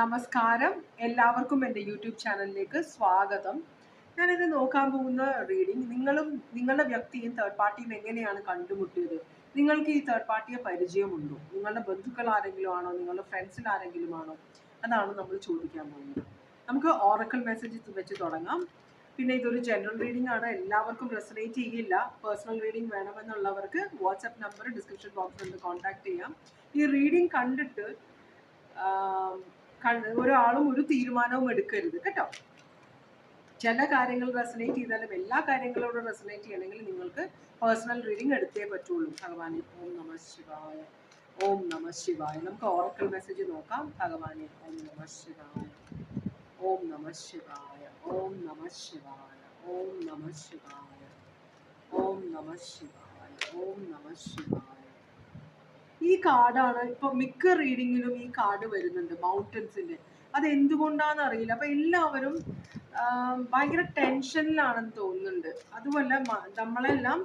നമസ്കാരം. എല്ലാവർക്കും എന്റെ യൂട്യൂബ് ചാനലിലേക്ക് സ്വാഗതം. ഞാനിത് നോക്കാൻ പോകുന്ന റീഡിംഗ് നിങ്ങളും നിങ്ങളുടെ വ്യക്തിയും തേർഡ് പാർട്ടിയും എങ്ങനെയാണ് കണ്ടുമുട്ടിയത്? നിങ്ങൾക്ക് ഈ തേർഡ് പാർട്ടിയെ പരിചയമുണ്ടോ? നിങ്ങളുടെ ബന്ധുക്കൾ ആരെങ്കിലും ആണോ? നിങ്ങളുടെ ഫ്രണ്ട്സിൽ ആരെങ്കിലും ആണോ? അതാണ് നമ്മൾ ചോദിക്കാൻ പോകുന്നത്. നമുക്ക് ഓറക്കൽ മെസ്സേജ് വെച്ച് തുടങ്ങാം. പിന്നെ ഇതൊരു ജനറൽ റീഡിംഗ് ആണ്. എല്ലാവർക്കും റെസനേറ്റ് ചെയ്യില്ല. പേഴ്സണൽ റീഡിംഗ് വേണമെന്നുള്ളവർക്ക് വാട്സപ്പ് നമ്പർ ഡിസ്ക്രിപ്ഷൻ ബോക്സിൽ കോൺടാക്ട് ചെയ്യാം. ഈ റീഡിംഗ് കണ്ടിട്ട് ഒരാളും ഒരു തീരുമാനവും എടുക്കരുത് കേട്ടോ? ചില കാര്യങ്ങൾ റെസനേറ്റ് ചെയ്താലും എല്ലാ കാര്യങ്ങളോടും റെസനേറ്റ് ചെയ്യണമെങ്കിൽ നിങ്ങൾക്ക് പേഴ്സണൽ റീഡിംഗ് എടുത്തേ പറ്റുള്ളൂ. ഭഗവാനെ ഓം നമ ശിവായ ഓം നമ ശിവായ. നമുക്ക് ഓറക്കൽ മെസ്സേജ് നോക്കാം. ഭഗവാനെ ഓം നമ ശിവായ ഓം നമ ശിവായ ഓം നമ ശിവായ ഓം നമ ശിവായ ഓം നമ ശിവായ ഓം നമ ശിവായ. ഈ കാർഡാണ് ഇപ്പൊ മിക്ക റീഡിങ്ങിലും ഈ കാർഡ് വരുന്നുണ്ട് മൗണ്ടൻസിന്റെ അത് എന്തുകൊണ്ടാന്ന് അറിയില്ല. അപ്പൊ എല്ലാവരും ഭയങ്കര ടെൻഷനിലാണെന്ന് തോന്നുന്നുണ്ട്. അതുമല്ല നമ്മളെല്ലാം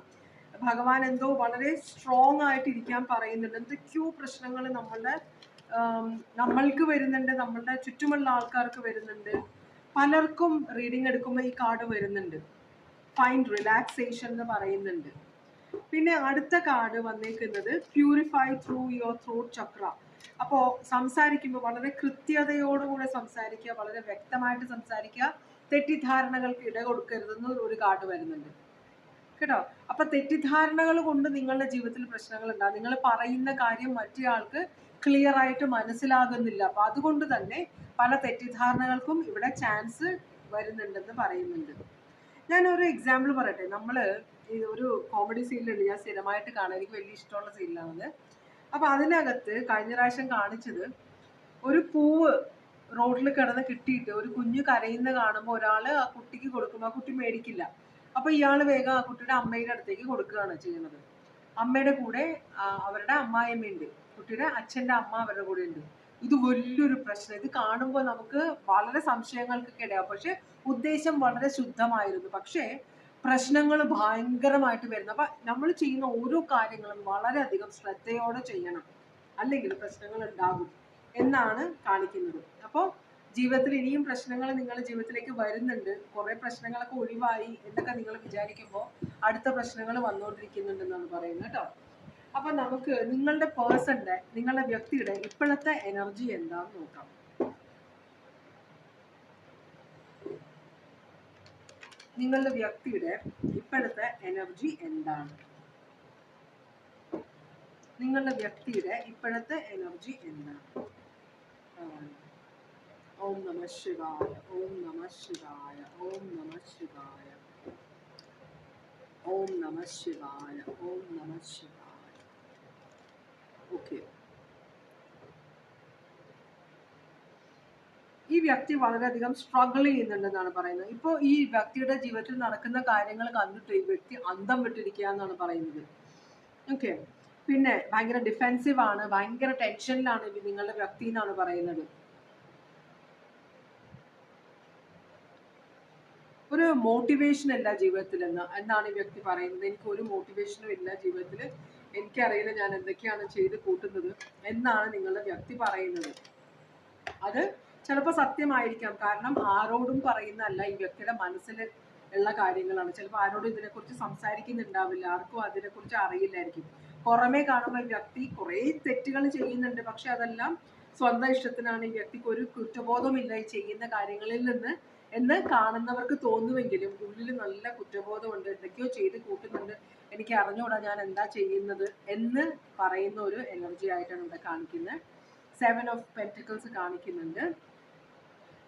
ഭഗവാൻ എന്തോ വളരെ സ്ട്രോങ് ആയിട്ട് ഇരിക്കാൻ പറയുന്നുണ്ട്. എന്തൊക്കെയോ പ്രശ്നങ്ങൾ നമ്മളുടെ നമ്മൾക്ക് വരുന്നുണ്ട് നമ്മളുടെ ചുറ്റുമുള്ള ആൾക്കാർക്ക് വരുന്നുണ്ട്. പലർക്കും റീഡിംഗ് എടുക്കുമ്പോൾ ഈ കാർഡ് വരുന്നുണ്ട്. ഫൈൻഡ് റിലാക്സേഷൻ എന്ന് പറയുന്നുണ്ട്. പിന്നെ അടുത്ത കാർഡ് വന്നേക്കുന്നത് purify through your throat chakra അപ്പോൾ സംസാരിക്കുമ്പോൾ വളരെ കൃത്യതയോടുകൂടെ സംസാരിക്കുക വളരെ വ്യക്തമായിട്ട് സംസാരിക്കുക. തെറ്റിദ്ധാരണകൾക്ക് ഇട കൊടുക്കരുതെന്ന് ഒരു കാർഡ് വരുന്നുണ്ട്. കേട്ടോ? അപ്പൊ തെറ്റിദ്ധാരണകൾ കൊണ്ട് നിങ്ങളുടെ ജീവിതത്തിൽ പ്രശ്നങ്ങൾ ഉണ്ടാകും നിങ്ങൾ പറയുന്ന കാര്യം മറ്റേയാൾക്ക് ക്ലിയർ ആയിട്ട് മനസ്സിലാകുന്നില്ല. അപ്പൊ അതുകൊണ്ട് തന്നെ പല തെറ്റിദ്ധാരണകൾക്കും ഇവിടെ ചാൻസ് വരുന്നുണ്ടെന്ന് പറയുന്നുണ്ട്. ഞാൻ ഒരു എക്സാമ്പിൾ പറയട്ടെ. നമ്മൾ ഈ ഒരു കോമഡി സീനിലുണ്ട് ഞാൻ സ്ഥിരമായിട്ട് കാണാൻ എനിക്ക് വലിയ ഇഷ്ടമുള്ള സീനിലാണത് അപ്പൊ അതിനകത്ത് കഴിഞ്ഞ പ്രാവശ്യം കാണിച്ചത് ഒരു പൂവ് റോഡിൽ കിടന്ന് കിട്ടിയിട്ട് ഒരു കുഞ്ഞ് കരയുന്ന കാണുമ്പോൾ ഒരാൾ ആ കുട്ടിക്ക് കൊടുക്കുമ്പോൾ ആ കുട്ടി മേടിക്കില്ല. അപ്പൊ ഇയാൾ വേഗം ആ കുട്ടിയുടെ അമ്മയുടെ അടുത്തേക്ക് കൊടുക്കുകയാണ് ചെയ്യുന്നത്. അമ്മയുടെ കൂടെ അവരുടെ അമ്മായിയമ്മയുണ്ട് കുട്ടിയുടെ അച്ഛന്റെ അമ്മ അവരുടെ കൂടെ ഉണ്ട്. ഇത് വലിയൊരു പ്രശ്നം. ഇത് കാണുമ്പോൾ നമുക്ക് വളരെ സംശയങ്ങൾക്കൊക്കെ ഇടയാവും. പക്ഷെ ഉദ്ദേശം വളരെ ശുദ്ധമായിരുന്നു. പക്ഷേ പ്രശ്നങ്ങൾ ഭയങ്കരമായിട്ട് വരുന്നത് അപ്പൊ നമ്മൾ ചെയ്യുന്ന ഓരോ കാര്യങ്ങളും വളരെയധികം ശ്രദ്ധയോടെ ചെയ്യണം. അല്ലെങ്കിൽ പ്രശ്നങ്ങൾ ഉണ്ടാകും എന്നാണ് കാണിക്കുന്നത്. അപ്പോൾ ജീവിതത്തിൽ ഇനിയും പ്രശ്നങ്ങൾ നിങ്ങളുടെ ജീവിതത്തിലേക്ക് വരുന്നുണ്ട്. കുറെ പ്രശ്നങ്ങളൊക്കെ ഒഴിവായി എന്നൊക്കെ നിങ്ങൾ വിചാരിക്കുമ്പോൾ അടുത്ത പ്രശ്നങ്ങൾ വന്നുകൊണ്ടിരിക്കുന്നുണ്ടെന്നാണ് പറയുന്നത് കേട്ടോ. അപ്പൊ നമുക്ക് നിങ്ങളുടെ പേഴ്സന്റെ നിങ്ങളുടെ വ്യക്തിയുടെ ഇപ്പോഴത്തെ എനർജി എന്താന്ന് നോക്കാം. നിങ്ങളുടെ വ്യക്തിയുടെ ഇപ്പോഴത്തെ എനർജി എന്താണ്? നിങ്ങളുടെ വ്യക്തിയുടെ ഇപ്പോഴത്തെ എനർജി എന്താണ്. ഓം നമ ശിവായ ഓം നമ ശിവായ ഓം നമ ശിവായ. ഓം നമ ശിവായ ഓം നമ ശിവായ. ഓക്കെ ഈ വ്യക്തി വളരെയധികം സ്ട്രഗിൾ ചെയ്യുന്നുണ്ടെന്നാണ് പറയുന്നത്. ഇപ്പോൾ ഈ വ്യക്തിയുടെ ജീവിതത്തിൽ നടക്കുന്ന കാര്യങ്ങൾ കണ്ടിട്ട് ഈ വ്യക്തി അന്തം വിട്ടിരിക്കുക എന്നാണ് പറയുന്നത്. ഓക്കെ പിന്നെ ഭയങ്കര ഡിഫെൻസീവ് ആണ് ഭയങ്കര ടെൻഷനിലാണ് നിങ്ങളുടെ വ്യക്തി എന്നാണ് പറയുന്നത്. ഒരു മോട്ടിവേഷൻ അല്ല ജീവിതത്തിൽ എന്ന് എന്നാണ് ഈ വ്യക്തി പറയുന്നത്. എനിക്ക് ഒരു മോട്ടിവേഷനും ഇല്ല ജീവിതത്തിൽ. എനിക്കറിയില്ല ഞാൻ എന്തൊക്കെയാണ് ചെയ്ത് കൂട്ടുന്നത് എന്നാണ് നിങ്ങളുടെ വ്യക്തി പറയുന്നത്. അത് ചിലപ്പോൾ സത്യമായിരിക്കാം. കാരണം ആരോടും പറയുന്നതല്ല ഈ വ്യക്തിയുടെ മനസ്സിൽ ഉള്ള കാര്യങ്ങളാണ്. ചിലപ്പോൾ ആരോടും ഇതിനെക്കുറിച്ച് സംസാരിക്കുന്നുണ്ടാവില്ല. ആർക്കും അതിനെക്കുറിച്ച് അറിയില്ലായിരിക്കും. പുറമേ കാണുമ്പോൾ ഈ വ്യക്തി കുറേ തെറ്റുകൾ ചെയ്യുന്നുണ്ട്. പക്ഷെ അതെല്ലാം സ്വന്തം ഇഷ്ടത്തിനാണ്. ഈ വ്യക്തിക്ക് ഒരു കുറ്റബോധമില്ല ഈ ചെയ്യുന്ന കാര്യങ്ങളിൽ നിന്ന് എന്ന് കാണുന്നവർക്ക് തോന്നുമെങ്കിലും ഉള്ളിൽ നല്ല കുറ്റബോധമുണ്ട്. എന്തൊക്കെയോ ചെയ്ത് കൂട്ടുന്നുണ്ട്. എനിക്ക് അറിഞ്ഞുകൂടാ ഞാൻ എന്താ ചെയ്യുന്നത് എന്ന് പറയുന്ന ഒരു എനർജി ആയിട്ടാണ് ഇവിടെ കാണിക്കുന്നത്. സെവൻ ഓഫ് പെന്റിക്കിൾസ് കാണിക്കുന്നുണ്ട്.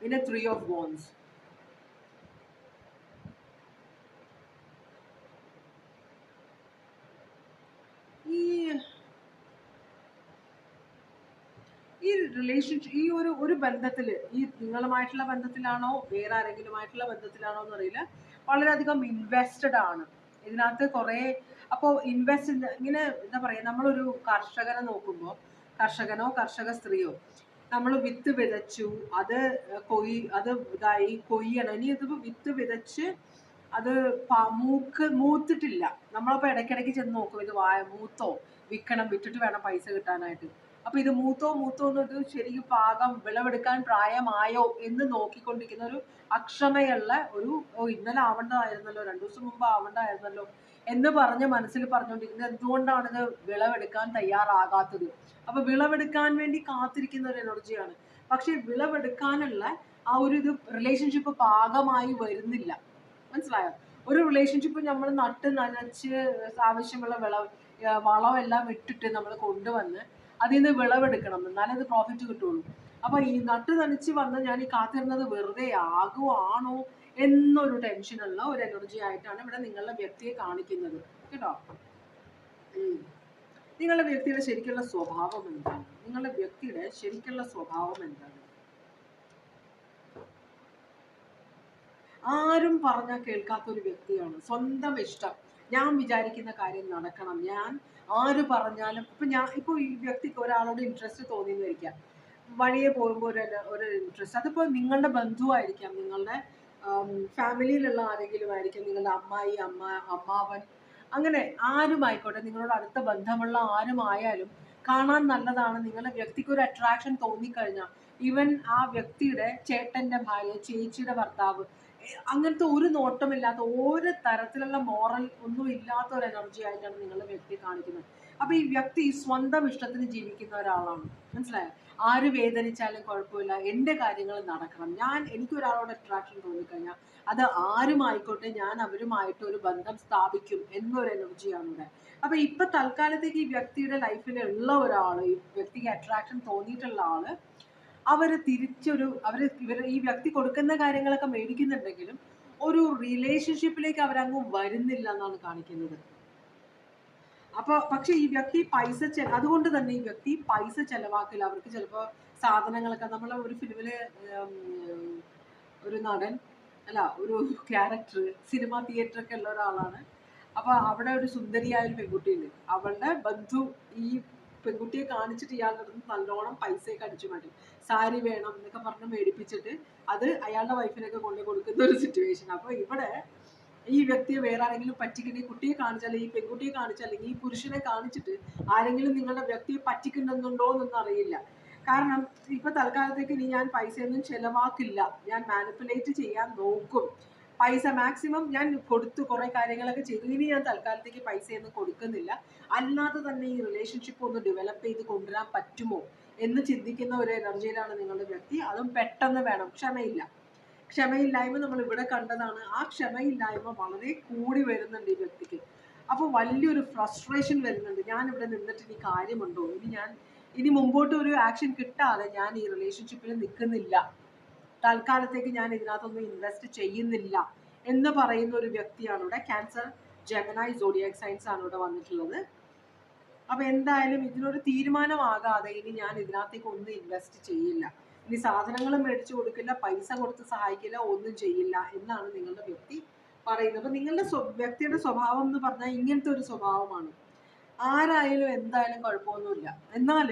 പിന്നെ a ഓഫ് of ഈ ഈ റിലേഷൻഷിപ്പ് ഈ ഒരു ഒരു ബന്ധത്തിൽ ഈ നിങ്ങളുമായിട്ടുള്ള ബന്ധത്തിലാണോ വേറെ ആരെങ്കിലുമായിട്ടുള്ള ബന്ധത്തിലാണോ എന്നറിയില്ല വളരെയധികം ഇൻവെസ്റ്റഡ് ആണ്. ഇതിനകത്ത് കുറേ അപ്പോൾ ഇൻവെസ്റ്റ് ഇങ്ങനെ എന്താ പറയുക നമ്മളൊരു കർഷകനെ നോക്കുമ്പോൾ കർഷകനോ കർഷക സ്ത്രീയോ നമ്മൾ വിത്ത് വിതച്ചു. അത് കൊയ് അത് ഇതായി കൊയ്യണം. ഇനി ഇത് വിത്ത് വിതച്ച് അത് മൂക്ക് മൂത്തിട്ടില്ല. നമ്മളപ്പോൾ ഇടയ്ക്കിടയ്ക്ക് ചെന്ന് നോക്കും ഇത് വായ മൂത്തോ? വിൽക്കണം വിറ്റിട്ട് വേണം പൈസ കിട്ടാനായിട്ട്. അപ്പൊ ഇത് മൂത്തോ മൂത്തോ എന്നത് ശരിക്കും പാകം വിളവെടുക്കാൻ പ്രായമായോ എന്ന് നോക്കിക്കൊണ്ടിരിക്കുന്ന ഒരു അക്ഷമയുള്ള ഒരു ഓ ഇന്നലെ ആവണ്ടതായിരുന്നല്ലോ രണ്ടു ദിവസം മുമ്പ് ആവേണ്ടതായിരുന്നല്ലോ എന്ന് പറഞ്ഞ് മനസ്സിൽ പറഞ്ഞുകൊണ്ടിരിക്കുന്നത് എന്തുകൊണ്ടാണ് ഇത് വിളവെടുക്കാൻ തയ്യാറാകാത്തത്? അപ്പൊ വിളവെടുക്കാൻ വേണ്ടി കാത്തിരിക്കുന്ന ഒരു എനർജിയാണ് പക്ഷെ വിളവെടുക്കാനുള്ള ആ ഒരു ഇത് റിലേഷൻഷിപ്പ് പാകമായി വരുന്നില്ല. മനസ്സിലായോ? ഒരു റിലേഷൻഷിപ്പ് നമ്മൾ നട്ട് നനച്ച് ആവശ്യമുള്ള വിള വളമെല്ലാം ഇട്ടിട്ട് നമ്മൾ കൊണ്ടുവന്ന് അതിൽ നിന്ന് വിളവെടുക്കണം. എന്നാലേ അത് പ്രോഫിറ്റ് കിട്ടുള്ളൂ. അപ്പൊ ഈ നട്ട് നനച്ച് വന്ന് ഞാൻ ഈ കാത്തിരുന്നത് വെറുതെ ആകുവാണോ? എന്നൊരു ടെൻഷനുള്ള ഒരു എനർജി ആയിട്ടാണ് ഇവിടെ നിങ്ങളുടെ വ്യക്തിയെ കാണിക്കുന്നത്. കേട്ടോ. നിങ്ങളുടെ വ്യക്തിയുടെ ശരിക്കുള്ള സ്വഭാവം എന്താണ്? നിങ്ങളുടെ വ്യക്തിയുടെ ശരിക്കുള്ള സ്വഭാവം എന്താണ്? ആരും പറഞ്ഞാൽ കേൾക്കാത്ത ഒരു വ്യക്തിയാണ്. സ്വന്തം ഇഷ്ടം. ഞാൻ വിചാരിക്കുന്ന കാര്യം നടക്കണം. ഞാൻ ആര് പറഞ്ഞാലും ഇപ്പൊ ഞാൻ ഇപ്പൊ ഈ വ്യക്തിക്ക് ഒരാളോട് ഇൻട്രസ്റ്റ് തോന്നിയെന്ന് വരിക്കാം വഴിയെ പോകുമ്പോൾ ഒരു ഒരു ഇൻട്രസ്റ്റ് അതിപ്പോ നിങ്ങളുടെ ബന്ധുവായിരിക്കാം. നിങ്ങളുടെ ഫാമിലിയിലുള്ള ആരെങ്കിലും ആയിരിക്കും നിങ്ങളുടെ അമ്മായി അമ്മ അമ്മാവൻ അങ്ങനെ ആരും ആയിക്കോട്ടെ നിങ്ങളോട് അടുത്ത ബന്ധമുള്ള ആരും ആയാലും കാണാൻ നല്ലതാണ്. നിങ്ങളുടെ വ്യക്തിക്ക് ഒരു അട്രാക്ഷൻ തോന്നിക്കഴിഞ്ഞാൽ ഈവൻ ആ വ്യക്തിയുടെ ചേട്ടന്റെ ഭാര്യ ചേച്ചിയുടെ ഭർത്താവ് അങ്ങനത്തെ ഒരു നോട്ടമില്ലാത്ത ഒരു തരത്തിലുള്ള മോറൽ ഒന്നും ഇല്ലാത്ത ഒരു എനർജി ആയിട്ടാണ് നിങ്ങളുടെ വ്യക്തി കാണിക്കുന്നത്. അപ്പൊ ഈ വ്യക്തി സ്വന്തം ഇഷ്ടത്തിന് ജീവിക്കുന്ന ഒരാളാണ്. മനസ്സിലായോ? ആര് വേദനിച്ചാലും കുഴപ്പമില്ല. എന്റെ കാര്യങ്ങൾ നടക്കണം. ഞാൻ എനിക്കൊരാളോട് അട്രാക്ഷൻ തോന്നിക്കഴിഞ്ഞാൽ അത് ആരുമായിക്കോട്ടെ ഞാൻ അവരുമായിട്ട് ഒരു ബന്ധം സ്ഥാപിക്കും എന്നൊരു എനർജിയാണ് ഇവിടെ. അപ്പൊ ഇപ്പൊ തൽക്കാലത്തേക്ക് ഈ വ്യക്തിയുടെ ലൈഫിൽ ഉള്ള ഒരാൾ ഈ വ്യക്തിക്ക് അട്രാക്ഷൻ തോന്നിയിട്ടുള്ള ആൾ അവർ തിരിച്ചൊരു അവർ ഇവർ ഈ വ്യക്തി കൊടുക്കുന്ന കാര്യങ്ങളൊക്കെ മേടിക്കുന്നുണ്ടെങ്കിലും ഒരു റിലേഷൻഷിപ്പിലേക്ക് അവരങ്ങ് വരുന്നില്ല എന്നാണ് കാണിക്കുന്നത്. അപ്പൊ പക്ഷെ ഈ വ്യക്തി പൈസ അതുകൊണ്ട് തന്നെ ഈ വ്യക്തി പൈസ ചെലവാക്കില്ല. അവർക്ക് ചിലപ്പോ സാധനങ്ങളൊക്കെ നമ്മൾ ഒരു ഫിലിമിൽ ഒരു നടൻ അല്ല ഒരു ക്യാരക്ടർ സിനിമ തിയേറ്റർ ഒക്കെ ഉള്ള ഒരാളാണ്. അപ്പൊ അവിടെ ഒരു സുന്ദരിയായ ഒരു പെൺകുട്ടിയുണ്ട്. അവളുടെ ബന്ധു ഈ പെൺകുട്ടിയെ കാണിച്ചിട്ട് ഇയാളുടെ അടുത്ത് നല്ലോണം പൈസയൊക്കെ അടിച്ചു മാറ്റി. സാരി വേണം എന്നൊക്കെ പറഞ്ഞ് മേടിപ്പിച്ചിട്ട് അത് അയാളുടെ വൈഫിനൊക്കെ കൊണ്ടു കൊടുക്കുന്ന ഒരു സിറ്റുവേഷൻ അപ്പൊ ഇവിടെ ഈ വ്യക്തിയെ വേറെ ആരെങ്കിലും പറ്റിക്കണേ കുട്ടിയെ കാണിച്ചാൽ ഈ പെൺകുട്ടിയെ കാണിച്ചാൽ ഈ പുരുഷനെ കാണിച്ചിട്ട് ആരെങ്കിലും നിങ്ങളുടെ വ്യക്തിയെ പറ്റിക്കുന്നുണ്ടോ എന്നൊന്നും അറിയില്ല. കാരണം ഇപ്പൊ തൽക്കാലത്തേക്ക് ഇനി ഞാൻ പൈസയൊന്നും ചെലവാക്കില്ല. ഞാൻ മാനിപ്പുലേറ്റ് ചെയ്യാൻ നോക്കും. പൈസ മാക്സിമം ഞാൻ കൊടുത്തു കുറെ കാര്യങ്ങളൊക്കെ ചെയ്തു. ഇനി ഞാൻ തൽക്കാലത്തേക്ക് പൈസയൊന്നും കൊടുക്കുന്നില്ല. അല്ലാതെ തന്നെ ഈ റിലേഷൻഷിപ്പ് ഒന്ന് ഡെവലപ്പ് ചെയ്ത് കൊണ്ടുവരാൻ പറ്റുമോ എന്ന് ചിന്തിക്കുന്ന ഒരു എനർജിയിലാണ് നിങ്ങളുടെ വ്യക്തി. അതും പെട്ടെന്ന് വേണം. ക്ഷമയില്ല. ക്ഷമയില്ലായ്മ നമ്മൾ ഇവിടെ കണ്ടതാണ്. ആ ക്ഷമയില്ലായ്മ വളരെ കൂടി വരുന്നുണ്ട് ഈ വ്യക്തിക്ക്. അപ്പോൾ വലിയൊരു ഫ്രസ്ട്രേഷൻ വരുന്നുണ്ട്. ഞാൻ ഇവിടെ നിന്നിട്ട് ഇനി കാര്യമുണ്ടോ? ഇനി ഞാൻ ഇനി മുമ്പോട്ട് ഒരു ആക്ഷൻ കിട്ടാതെ ഞാൻ ഈ റിലേഷൻഷിപ്പിൽ നിൽക്കുന്നില്ല തൽക്കാലത്തേക്ക് ഞാൻ ഇതിനകത്തൊന്നും ഇൻവെസ്റ്റ് ചെയ്യുന്നില്ല എന്ന് പറയുന്ന ഒരു വ്യക്തിയാണ് ഇവിടെ ക്യാൻസർ ജെമനായി സോഡിയാക് സയൻസ് ആണ് ഇവിടെ വന്നിട്ടുള്ളത്. അപ്പൊ എന്തായാലും ഇതിനൊരു തീരുമാനമാകാതെ ഇനി ഞാൻ ഇതിനകത്തേക്ക് ഒന്നും ഇൻവെസ്റ്റ് ചെയ്യില്ല. ഇനി സാധനങ്ങൾ മേടിച്ചു കൊടുക്കില്ല പൈസ കൊടുത്ത് സഹായിക്കില്ല ഒന്നും ചെയ്യില്ല എന്നാണ് നിങ്ങളുടെ വ്യക്തി പറയുന്നത്. അപ്പൊ നിങ്ങളുടെ വ്യക്തിയുടെ സ്വഭാവം എന്ന് പറഞ്ഞാൽ ഇങ്ങനത്തെ ഒരു സ്വഭാവമാണ്. ആരായാലും എന്തായാലും കുഴപ്പമൊന്നുമില്ല. എന്നാൽ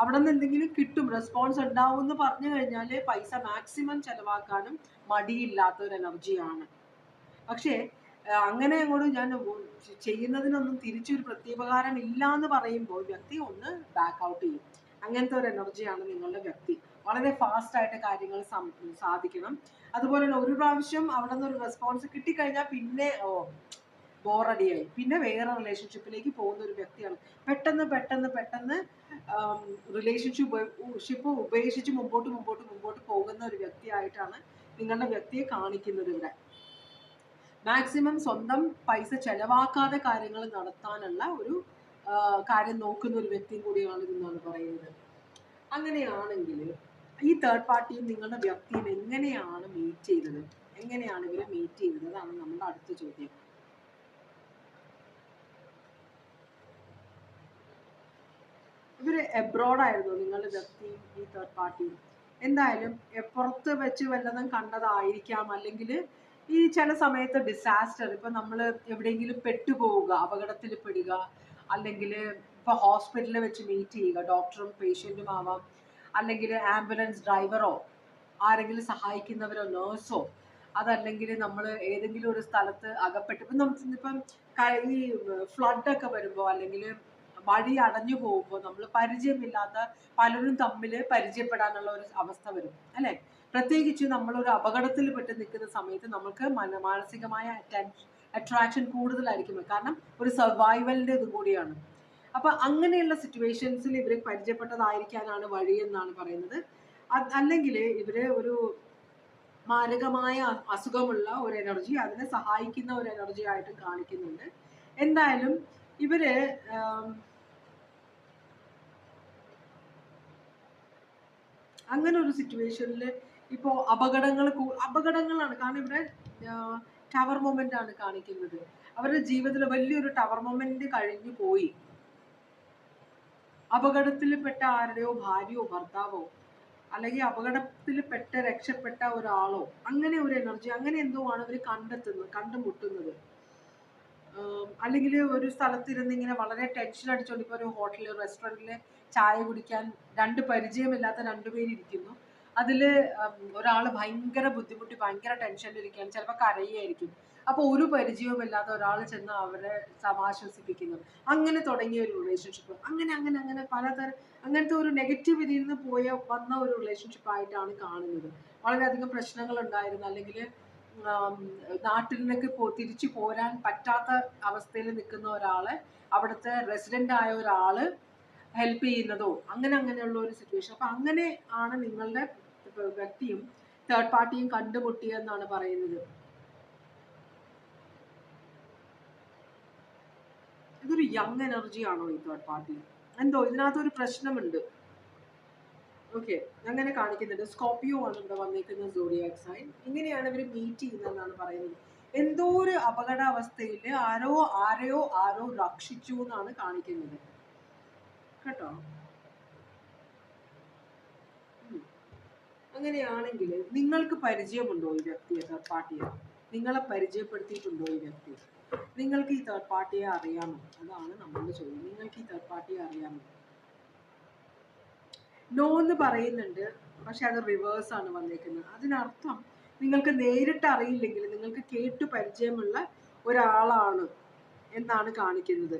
അവിടെ നിന്ന് എന്തെങ്കിലും കിട്ടും റെസ്പോൺസ് ഉണ്ടാവും എന്ന് പറഞ്ഞു കഴിഞ്ഞാൽ പൈസ മാക്സിമം ചെലവാക്കാനും മടിയില്ലാത്ത ഒരു എനർജിയാണ് പക്ഷേ അങ്ങനെ അങ്ങോട്ട് ഞാൻ ചെയ്യുന്നതിനൊന്നും തിരിച്ചൊരു പ്രത്യുപകാരം ഇല്ല എന്ന് പറയുമ്പോൾ വ്യക്തി ഒന്ന് ബാക്ക് ഔട്ട് ചെയ്യും. അങ്ങനത്തെ ഒരു എനർജിയാണ് നിങ്ങളുടെ വ്യക്തി. വളരെ ഫാസ്റ്റ് ആയിട്ട് കാര്യങ്ങൾ സാധിക്കണം. അതുപോലെ തന്നെ ഒരു പ്രാവശ്യം അവിടെ നിന്ന് ഒരു റെസ്പോൺസ് കിട്ടിക്കഴിഞ്ഞാൽ പിന്നെ ഓ ബോറടിയായി പിന്നെ വേറെ റിലേഷൻഷിപ്പിലേക്ക് പോകുന്ന ഒരു വ്യക്തിയാണ്. പെട്ടെന്ന് പെട്ടെന്ന് പെട്ടെന്ന് റിലേഷൻഷിപ്പ് ഷിപ്പ് ഉപേക്ഷിച്ച് മുമ്പോട്ട് മുമ്പോട്ട് മുമ്പോട്ട് പോകുന്ന ഒരു വ്യക്തിയായിട്ടാണ് നിങ്ങളുടെ വ്യക്തിയെ കാണിക്കുന്നത് ഇവിടെ. മാക്സിമം സ്വന്തം പൈസ ചെലവാക്കാതെ കാര്യങ്ങൾ നടത്താനുള്ള ഒരു കാര്യം നോക്കുന്ന ഒരു വ്യക്തിയും കൂടിയാണ് ഇതെന്നാണ് പറയുന്നത്. അങ്ങനെയാണെങ്കിൽ ഈ തേർഡ് പാർട്ടിയും നിങ്ങളുടെ വ്യക്തിയും എങ്ങനെയാണ് മീറ്റ് ചെയ്തത്? എങ്ങനെയാണ് ഇവരെ മീറ്റ് ചെയ്തത്? അതാണ് നമ്മുടെ അടുത്ത ചോദ്യം. ഇവർ എബ്രോഡ് ആയിരുന്നു നിങ്ങളുടെ വ്യക്തിയും ഈ തേർഡ് പാർട്ടിയും എന്തായാലും പുറത്ത് വെച്ച് വല്ലതും കണ്ടതായിരിക്കാം. അല്ലെങ്കിൽ ഈ ചില സമയത്ത് ഡിസാസ്റ്റർ ഇപ്പൊ നമ്മൾ എവിടെയെങ്കിലും പെട്ടുപോവുക അപകടത്തിൽ പെടുക അല്ലെങ്കിൽ ഇപ്പൊ ഹോസ്പിറ്റലിൽ വെച്ച് മീറ്റ് ചെയ്യുക ഡോക്ടറും പേഷ്യന്റും ആവാം. അല്ലെങ്കിൽ ആംബുലൻസ് ഡ്രൈവറോ ആരെങ്കിലും സഹായിക്കുന്നവരോ നേഴ്സോ അതല്ലെങ്കിൽ നമ്മൾ ഏതെങ്കിലും ഒരു സ്ഥലത്ത് അകപ്പെട്ട് ഇപ്പം നമുക്ക് ഇപ്പം ഈ ഫ്ലഡൊക്കെ വരുമ്പോൾ അല്ലെങ്കിൽ വഴി അടഞ്ഞു പോകുമ്പോൾ നമ്മൾ പരിചയമില്ലാത്ത പലരും തമ്മിൽ പരിചയപ്പെടാനുള്ള ഒരു അവസ്ഥ വരും അല്ലെ? പ്രത്യേകിച്ച് നമ്മളൊരു അപകടത്തിൽ പെട്ട് നിൽക്കുന്ന സമയത്ത് നമുക്ക് മാനസികമായ മാനസികമായ അട്രാക്ഷൻ കൂടുതലായിരിക്കും. കാരണം ഒരു സർവൈവലിന്റെ ഇത് കൂടിയാണ് അപ്പൊ അങ്ങനെയുള്ള സിറ്റുവേഷൻസിൽ ഇവർ പരിചയപ്പെട്ടതായിരിക്കാനാണ് വഴി എന്നാണ് പറയുന്നത്. അല്ലെങ്കിൽ ഇവർ ഒരു മാരകമായ അസുഖമുള്ള ഒരു എനർജി അതിനെ സഹായിക്കുന്ന ഒരു എനർജി ആയിട്ട് കാണിക്കുന്നുണ്ട്. എന്തായാലും ഇവർ അങ്ങനെ ഒരു സിറ്റുവേഷനിൽ ഇപ്പോ അപകടങ്ങൾ അപകടങ്ങളാണ്. കാരണം ഇവിടെ ടവർ മൊമെന്റ് ആണ് കാണിക്കുന്നത്. അവരുടെ ജീവിതത്തിൽ വലിയൊരു ടവർ മൊമെന്റ് കഴിഞ്ഞു പോയി. അപകടത്തിൽപ്പെട്ട ആരുടെയോ ഭാര്യയോ ഭർത്താവോ അല്ലെങ്കിൽ അപകടത്തിൽപ്പെട്ട രക്ഷപ്പെട്ട ഒരാളോ അങ്ങനെ ഒരു എനർജി അങ്ങനെ എന്തോ ആണ് അവർ കണ്ടെത്തുന്നത് കണ്ടുമുട്ടുന്നത്. അല്ലെങ്കിൽ ഒരു സ്ഥലത്തിരുന്ന് ഇങ്ങനെ വളരെ ടെൻഷൻ അടിച്ചുകൊണ്ട് ഒരു ഹോട്ടലിൽ റെസ്റ്റോറന്റിൽ ചായ കുടിക്കാൻ രണ്ട് പരിചയമില്ലാത്ത രണ്ടുപേരിയ്ക്കുന്നു അതിൽ ഒരാൾ ഭയങ്കര ബുദ്ധിമുട്ടി ഭയങ്കര ടെൻഷനിലിരിക്കുകയാണ് ചിലപ്പോൾ കരയായിരിക്കും. അപ്പോൾ ഒരു പരിചയവുമില്ലാത്ത ഒരാൾ ചെന്ന് അവരെ സമാശ്വസിപ്പിക്കുന്നു. അങ്ങനെ തുടങ്ങിയ ഒരു റിലേഷൻഷിപ്പ് അങ്ങനെ അങ്ങനെ അങ്ങനെ പലതരം അങ്ങനത്തെ ഒരു നെഗറ്റിവിറ്റിയിൽ നിന്ന് പോയ വന്ന ഒരു റിലേഷൻഷിപ്പ് ആയിട്ടാണ് കാണുന്നത്. വളരെയധികം പ്രശ്നങ്ങൾ ഉണ്ടായിരുന്നു അല്ലെങ്കിൽ നാട്ടിലേക്ക് പോ തിരിച്ചു പോരാൻ പറ്റാത്ത അവസ്ഥയിൽ നിൽക്കുന്ന ഒരാളെ അവിടുത്തെ റെസിഡന്റ് ആയ ഒരാൾ ഹെൽപ്പ് ചെയ്യുന്നതോ അങ്ങനെ അങ്ങനെയുള്ള ഒരു സിറ്റുവേഷൻ അപ്പൊ അങ്ങനെ ആണ് നിങ്ങളുടെ വ്യക്തിയും തേർഡ് പാർട്ടിയും കണ്ടുമുട്ടിയെന്നാണ് പറയുന്നത്. ഇതൊരു യങ് എനർജി ആണോ ഈ തേർഡ് പാർട്ടി എന്തോ ഇതിനകത്ത് ഒരു പ്രശ്നമുണ്ട്. ഓക്കെ അങ്ങനെ കാണിക്കുന്നുണ്ട്. സ്കോപ്പിയോ ആണ് ഇവിടെ വന്നേക്കുന്ന സോഡിയാക് സൈൻ ഇങ്ങനെയാണ് ഇവർ മീറ്റ് ചെയ്യുന്നതെന്നാണ് പറയുന്നത്. എന്തോ ഒരു അപകടാവസ്ഥയിൽ ആരോ ആരെയോ ആരോ രക്ഷിച്ചു എന്നാണ് കാണിക്കുന്നത്. കേട്ടോ? അങ്ങനെയാണെങ്കിൽ നിങ്ങൾക്ക് പരിചയമുണ്ടോ ഈ വ്യക്തിയെ തേർഡ് പാർട്ടിയെ നിങ്ങളെ പരിചയപ്പെടുത്തിയിട്ടുണ്ടോ ഈ വ്യക്തി നിങ്ങൾക്ക് ഈ തേർഡ് പാർട്ടിയെ അറിയാമോ? അതാണ് നമ്മളുടെ ചോദ്യം. നിങ്ങൾക്ക് ഈ തേർഡ് പാർട്ടിയെ അറിയാമോ? നോ എന്ന് പറയുന്നുണ്ട് പക്ഷെ അത് റിവേഴ്സ് ആണ് വന്നേക്കുന്നത്. അതിനർത്ഥം നിങ്ങൾക്ക് നേരിട്ട് അറിയില്ലെങ്കിൽ നിങ്ങൾക്ക് കേട്ടു പരിചയമുള്ള ഒരാളാണ് എന്നാണ് കാണിക്കുന്നത്.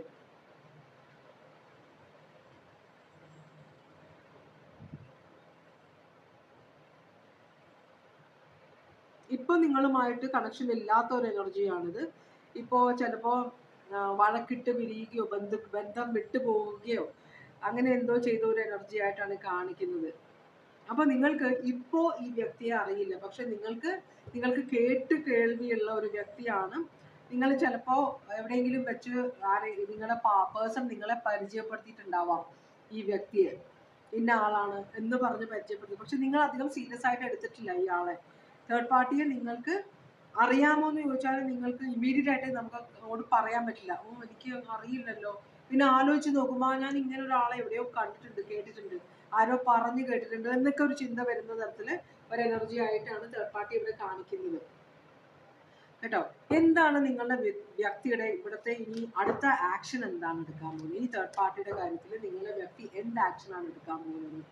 ഇപ്പൊ നിങ്ങളുമായിട്ട് കണക്ഷൻ ഇല്ലാത്ത ഒരു എനർജിയാണിത് ഇപ്പോ ചിലപ്പോൾ വഴക്കിട്ട് പിരിയുകയോ ബന്ധ ബന്ധം വിട്ടുപോവുകയോ അങ്ങനെ എന്തോ ചെയ്ത ഒരു എനർജി ആയിട്ടാണ് കാണിക്കുന്നത്. അപ്പൊ നിങ്ങൾക്ക് ഇപ്പോ ഈ വ്യക്തിയെ അറിയില്ല. പക്ഷെ നിങ്ങൾക്ക് നിങ്ങൾക്ക് കേട്ട് കേൾവിയുള്ള ഒരു വ്യക്തിയാണ്. നിങ്ങൾ ചിലപ്പോ എവിടെയെങ്കിലും വെച്ച് ആരെ നിങ്ങളുടെ പേഴ്സൺ നിങ്ങളെ പരിചയപ്പെടുത്തിയിട്ടുണ്ടാവാം ഈ വ്യക്തിയെ. ഇന്ന ആളാണ് എന്ന് പറഞ്ഞ് പരിചയപ്പെടുത്തി. പക്ഷെ നിങ്ങൾ അധികം സീരിയസ് ആയിട്ട് എടുത്തിട്ടില്ല ഇയാളെ തേർഡ് പാർട്ടിയെ നിങ്ങൾക്ക് അറിയാമോ എന്ന് ചോദിച്ചാൽ നിങ്ങൾക്ക് ഇമ്മീഡിയറ്റ് ആയിട്ട് നമുക്ക് അങ്ങോട്ട് പറയാൻ പറ്റില്ല. ഓ എനിക്ക് അറിയില്ലല്ലോ. പിന്നെ ആലോചിച്ച് നോക്കുമ്പോൾ ഞാൻ ഇങ്ങനെ ഒരാളെ എവിടെയോ കണ്ടിട്ടുണ്ട് കേട്ടിട്ടുണ്ട്. ആരോ പറഞ്ഞു കേട്ടിട്ടുണ്ട്. എന്നൊക്കെ ഒരു ചിന്ത വരുന്ന തരത്തിൽ ഒരു എനർജി ആയിട്ടാണ് തേർഡ് പാർട്ടി ഇവിടെ കാണിക്കുന്നത്. കേട്ടോ? എന്താണ് നിങ്ങളുടെ വ്യ- വ്യക്തിയുടെ ഇവിടുത്തെ ഇനി അടുത്ത ആക്ഷൻ എന്താണ് എടുക്കാൻ പോകുന്നത്? ഈ തേർഡ് പാർട്ടിയുടെ കാര്യത്തിൽ നിങ്ങളുടെ വ്യക്തി എന്ത് ആക്ഷനാണ് എടുക്കാൻ പോകുന്നത്?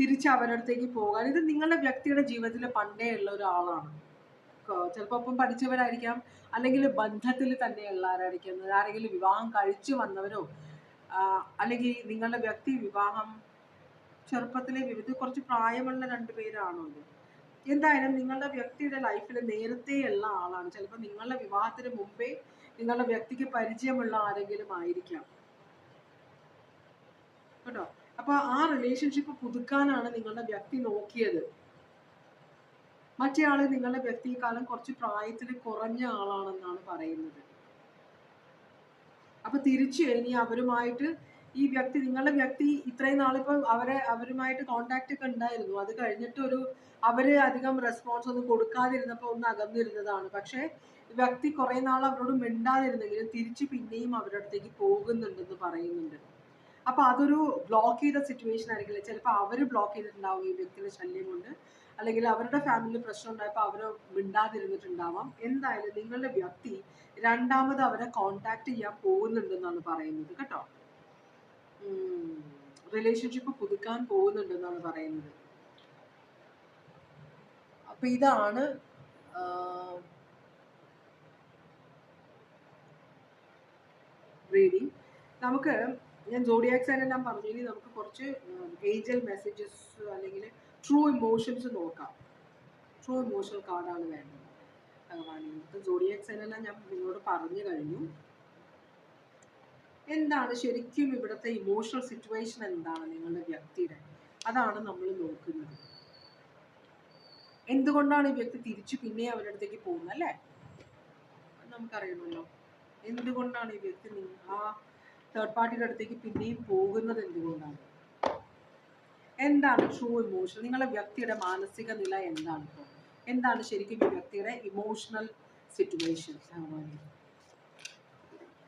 തിരിച്ച് അവരുടെ അടുത്തേക്ക് പോകാൻ. ഇത് നിങ്ങളുടെ വ്യക്തിയുടെ ജീവിതത്തിൽ പണ്ടേ ഉള്ള ഒരാളാണ്. ചിലപ്പോൾ ഒപ്പം പഠിച്ചവരായിരിക്കാം. അല്ലെങ്കിൽ ബന്ധത്തിൽ തന്നെയുള്ളവരായിരിക്കാം ആരെങ്കിലും വിവാഹം കഴിച്ചു വന്നവരോ അല്ലെങ്കിൽ നിങ്ങളുടെ വ്യക്തി വിവാഹം ചെറുപ്പത്തിലെ വിവിധ കുറച്ച് പ്രായമുള്ള രണ്ടുപേരാണോ ഇത്? എന്തായാലും നിങ്ങളുടെ വ്യക്തിയുടെ ലൈഫിൽ നേരത്തെയുള്ള ആളാണ്. ചിലപ്പോൾ നിങ്ങളുടെ വിവാഹത്തിന് മുമ്പേ നിങ്ങളുടെ വ്യക്തിക്ക് പരിചയമുള്ള ആരെങ്കിലും ആയിരിക്കാം. കേട്ടോ? അപ്പൊ ആ റിലേഷൻഷിപ്പ് പുതുക്കാനാണ് നിങ്ങളുടെ വ്യക്തി നോക്കിയത്. മറ്റേ ആൾ നിങ്ങളുടെ വ്യക്തിയെക്കാളും കുറച്ച് പ്രായത്തിൽ കുറഞ്ഞ ആളാണെന്നാണ് പറയുന്നത്. അപ്പൊ തിരിച്ച് ഇനി അവരുമായിട്ട് ഈ വ്യക്തി നിങ്ങളുടെ വ്യക്തി ഇത്രയും നാളിപ്പോ അവരെ അവരുമായിട്ട് കോണ്ടാക്ട് ഒക്കെ ഉണ്ടായിരുന്നു. അത് കഴിഞ്ഞിട്ട് ഒരു അവർ അധികം റെസ്പോൺസ് ഒന്നും കൊടുക്കാതിരുന്നപ്പോ ഒന്ന് അകന്നിരുന്നതാണ്. പക്ഷെ വ്യക്തി കുറെ നാൾ അവരോട് മിണ്ടാതിരുന്നെങ്കിലും തിരിച്ച് പിന്നെയും അവരുടെ അടുത്തേക്ക് പോകുന്നുണ്ടെന്ന് പറയുന്നുണ്ട്. അപ്പൊ അതൊരു ബ്ലോക്ക് ചെയ്ത സിറ്റുവേഷൻ ആയിരിക്കില്ല? ചിലപ്പോൾ അവർ ബ്ലോക്ക് ചെയ്തിട്ടുണ്ടാവും ഈ വ്യക്തിയുടെ ശല്യം കൊണ്ട്. അല്ലെങ്കിൽ അവരുടെ ഫാമിലിയിൽ പ്രശ്നം ഉണ്ടായപ്പോൾ അവർ മിണ്ടാതിരുന്നിട്ടുണ്ടാവാം. എന്തായാലും നിങ്ങളുടെ വ്യക്തി രണ്ടാമത് അവരെ കോണ്ടാക്ട് ചെയ്യാൻ പോകുന്നുണ്ടെന്നാണ് പറയുന്നത് കേട്ടോ. റിലേഷൻഷിപ്പ് പുതുക്കാൻ പോകുന്നുണ്ടെന്നാണ് പറയുന്നത്. അപ്പൊ ഇതാണ് റീഡിങ് നമുക്ക് ഞാൻ ജോഡിയാക്സ് എല്ലാം പറഞ്ഞു ഇനി നമുക്ക് കുറച്ച് ഏഞ്ചൽ മെസ്സേജസ് അല്ലെങ്കിൽ ട്രൂ ഇമോഷൻസ് നോക്കാം. ട്രൂ ഇമോഷണൽ കാർഡാണ് വേണ്ടത്. ഭഗവാൻ ഇന്നത്തെ സോഡിയാക് സൈൻ ഞാൻ നിങ്ങളോട് പറഞ്ഞു കഴിഞ്ഞു. എന്താണ് ശരിക്കും ഇവിടുത്തെ ഇമോഷണൽ സിറ്റുവേഷൻ എന്താണ് നിങ്ങളുടെ വ്യക്തിയുടെ? അതാണ് നമ്മൾ നോക്കുന്നത്. എന്തുകൊണ്ടാണ് ഈ വ്യക്തി തിരിച്ചു പിന്നെ അവരുടെ അടുത്തേക്ക് പോകുന്നത് അല്ലേ? നമുക്കറിയണമല്ലോ. എന്തുകൊണ്ടാണ് ഈ വ്യക്തി ആ തേർഡ് പാർട്ടിയുടെ അടുത്തേക്ക് പിന്നെയും പോകുന്നത് എന്തുകൊണ്ടാണ്? എന്താണ് ട്രൂ ഇമോഷൻ നിങ്ങളുടെ വ്യക്തിയുടെ മാനസിക നില എന്താണ് ഇപ്പോൾ എന്താണ് ശരിക്കും വ്യക്തിയുടെ ഇമോഷണൽ സിറ്റുവേഷൻ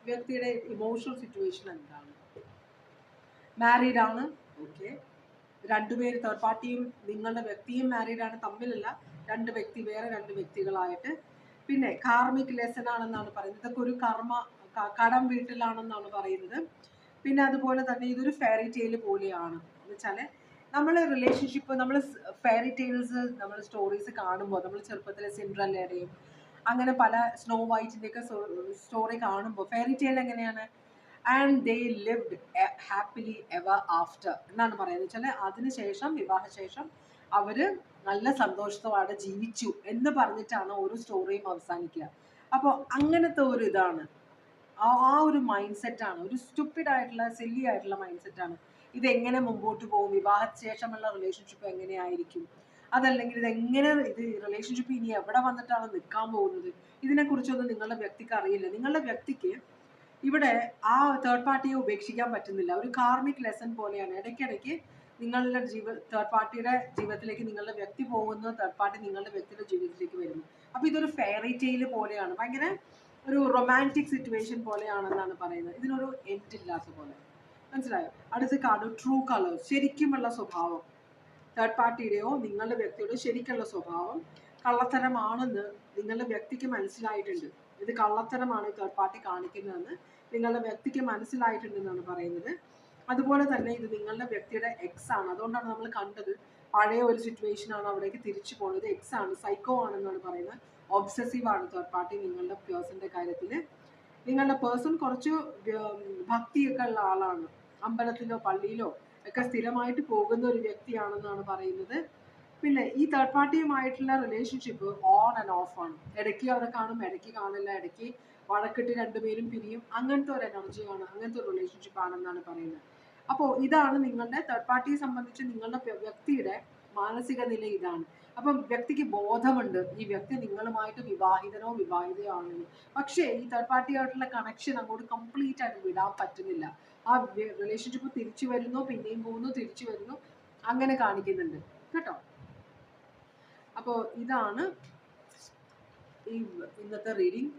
വ്യക്തിയുടെ ഇമോഷണൽ സിറ്റുവേഷൻ എന്താണ്? മാരീഡ് ആണ് ഓക്കെ രണ്ടുപേര് തേർഡ് പാർട്ടിയും നിങ്ങളുടെ വ്യക്തിയും മാരീഡ് ആണ് തമ്മിലല്ല. രണ്ട് വ്യക്തി വേറെ രണ്ട് വ്യക്തികളായിട്ട്. പിന്നെ കാർമിക് ലെസൺ ആണെന്നാണ് പറയുന്നത്. ഇതൊക്കെ ഒരു കർമ്മ കടം വീട്ടിലാണെന്നാണ് പറയുന്നത്. പിന്നെ അതുപോലെ തന്നെ ഇതൊരു ഫെയറി ടെയിൽ പോലെയാണ്. എന്ന് വെച്ചാൽ നമ്മൾ റിലേഷൻഷിപ്പ് നമ്മൾ ഫെയറി ടെയിൽസ് നമ്മൾ സ്റ്റോറീസ് കാണുമ്പോൾ നമ്മൾ ചെറുപ്പത്തിലെ സിൻഡ്രല്ലയുടെയും അങ്ങനെ പല സ്നോ വൈറ്റിന്റെ ഒക്കെ സ്റ്റോറി കാണുമ്പോൾ ഫെയറി ടെയിൽ എങ്ങനെയാണ്? And they lived happily ever after എന്നാണ് പറയുന്നത്. വെച്ചാൽ അതിനുശേഷം വിവാഹശേഷം അവർ നല്ല സന്തോഷത്തോടെ ജീവിച്ചു എന്ന് പറഞ്ഞിട്ടാണ് ഓരോ സ്റ്റോറിയും അവസാനിക്കുക. അപ്പോൾ അങ്ങനത്തെ ഒരു ഇതാണ്. ആ ഒരു മൈൻഡ് സെറ്റാണ് ഒരു സ്റ്റുപ്പിഡ് ആയിട്ടുള്ള സെല്ലി ആയിട്ടുള്ള മൈൻഡ് സെറ്റാണ് ഇത് എങ്ങനെ മുമ്പോട്ട് പോകും? വിവാഹശേഷമുള്ള റിലേഷൻഷിപ്പ് എങ്ങനെയായിരിക്കും? അതല്ലെങ്കിൽ ഇത് എങ്ങനെ ഇത് റിലേഷൻഷിപ്പ് ഇനി എവിടെ വന്നിട്ടാണ് നിൽക്കാൻ പോകുന്നത്? ഇതിനെക്കുറിച്ചൊന്നും നിങ്ങളുടെ വ്യക്തിക്ക് അറിയില്ല. നിങ്ങളുടെ വ്യക്തിക്ക് ഇവിടെ ആ തേർഡ് പാർട്ടിയെ ഉപേക്ഷിക്കാൻ പറ്റുന്നില്ല. ഒരു കാർമിക് ലെസൺ പോലെയാണ്. ഇടയ്ക്കിടയ്ക്ക് നിങ്ങളുടെ ജീവ തേർഡ് പാർട്ടിയുടെ ജീവിതത്തിലേക്ക് നിങ്ങളുടെ വ്യക്തി പോകുന്നു തേർഡ് പാർട്ടി നിങ്ങളുടെ വ്യക്തിയുടെ ജീവിതത്തിലേക്ക് വരുന്നു. അപ്പോൾ ഇതൊരു ഫെയറി ടെയിൽ പോലെയാണ്. ഭയങ്കര ഒരു റൊമാന്റിക് സിറ്റുവേഷൻ പോലെയാണെന്നാണ് പറയുന്നത്. ഇതിനൊരു എൻഡ് ഇല്ലാത്ത പോലെ. മനസ്സിലായോ? അടുത്ത കാർഡ് ട്രൂ കളേഴ്സ് ശരിക്കുമുള്ള സ്വഭാവം. തേർഡ് പാർട്ടിയുടെയോ നിങ്ങളുടെ വ്യക്തിയുടെയോ ശരിക്കുള്ള സ്വഭാവം കള്ളത്തരമാണെന്ന് നിങ്ങളുടെ വ്യക്തിക്ക് മനസ്സിലായിട്ടുണ്ട്. ഇത് കള്ളത്തരമാണ് തേർഡ് പാർട്ടി കാണിക്കുന്നതെന്ന് നിങ്ങളുടെ വ്യക്തിക്ക് മനസ്സിലായിട്ടുണ്ടെന്നാണ് പറയുന്നത്. അതുപോലെ തന്നെ ഇത് നിങ്ങളുടെ വ്യക്തിയുടെ എക്സ് ആണ്. അതുകൊണ്ടാണ് നമ്മൾ കണ്ടത് പഴയ ഒരു സിറ്റുവേഷൻ ആണ് അവിടേക്ക് തിരിച്ചു പോകുന്നത് എക്സ് ആണ് സൈക്കോ ആണെന്നാണ് പറയുന്നത്. ഒബ്സസീവ് ആണ് തേർഡ് പാർട്ടി നിങ്ങളുടെ പേഴ്സന്റെ കാര്യത്തിൽ നിങ്ങളുടെ പേഴ്സൺ കുറച്ച് ഭക്തിയൊക്കെ ഉള്ള ആളാണ്. അമ്പലത്തിലോ പള്ളിയിലോ ഒക്കെ സ്ഥിരമായിട്ട് പോകുന്ന ഒരു വ്യക്തിയാണെന്നാണ് പറയുന്നത്. പിന്നെ ഈ തേർഡ് പാർട്ടിയുമായിട്ടുള്ള റിലേഷൻഷിപ്പ് ഓൺ ആൻഡ് ഓഫ് ആണ്. ഇടയ്ക്ക് അവരെ കാണും ഇടയ്ക്ക് കാണില്ല ഇടയ്ക്ക് വഴക്കിട്ട് രണ്ടുപേരും പിരിയും. അങ്ങനത്തെ ഒരു എനർജിയാണ് അങ്ങനത്തെ ഒരു റിലേഷൻഷിപ്പ് ആണെന്നാണ് പറയുന്നത്. അപ്പോൾ ഇതാണ് നിങ്ങളുടെ തേർഡ് പാർട്ടിയെ സംബന്ധിച്ച് നിങ്ങളുടെ വ്യക്തിയുടെ മാനസിക നില ഇതാണ്. അപ്പം വ്യക്തിക്ക് ബോധമുണ്ട്. ഈ വ്യക്തി നിങ്ങളുമായിട്ട് വിവാഹിതനോ വിവാഹിതയോ ആണെന്ന്. പക്ഷേ ഈ തേർഡ് പാർട്ടിയായിട്ടുള്ള കണക്ഷൻ അങ്ങോട്ട് കംപ്ലീറ്റ് ആയിട്ട് വിടാൻ പറ്റുന്നില്ല. ആ റിലേഷൻഷിപ്പ് തിരിച്ചു വരുന്നു പിന്നെയും പോകുന്നു തിരിച്ചു വരുന്നു അങ്ങനെ കാണിക്കുന്നുണ്ട്. കേട്ടോ? അപ്പോൾ ഇതാണ് ഈ ഇന്നത്തെ റീഡിങ്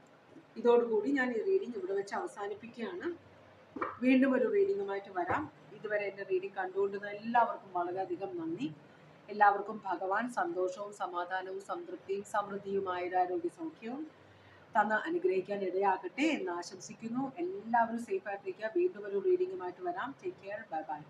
ഇതോടുകൂടി ഞാൻ ഈ റീഡിംഗ് ഇവിടെ വെച്ച് അവസാനിപ്പിക്കുകയാണ്. വീണ്ടും ഒരു റീഡിങ്ങുമായിട്ട് വരാം. ഇതുവരെ എന്റെ റീഡിംഗ് കണ്ടുകൊണ്ടുന്ന എല്ലാവർക്കും വളരെയധികം നന്ദി. എല്ലാവർക്കും ഭഗവാൻ സന്തോഷവും സമാധാനവും സംതൃപ്തിയും സമൃദ്ധിയുമായ ആരോഗ്യ സൗഖ്യവും തന്ന് അനുഗ്രഹിക്കാൻ ഇടയാകട്ടെ എന്ന് ആശംസിക്കുന്നു. എല്ലാവരും സേഫ് ആയിട്ടിരിക്കുക. വീണ്ടും ഒരു റീഡിങ്ങുമായിട്ട് വരാം. Take care bye bye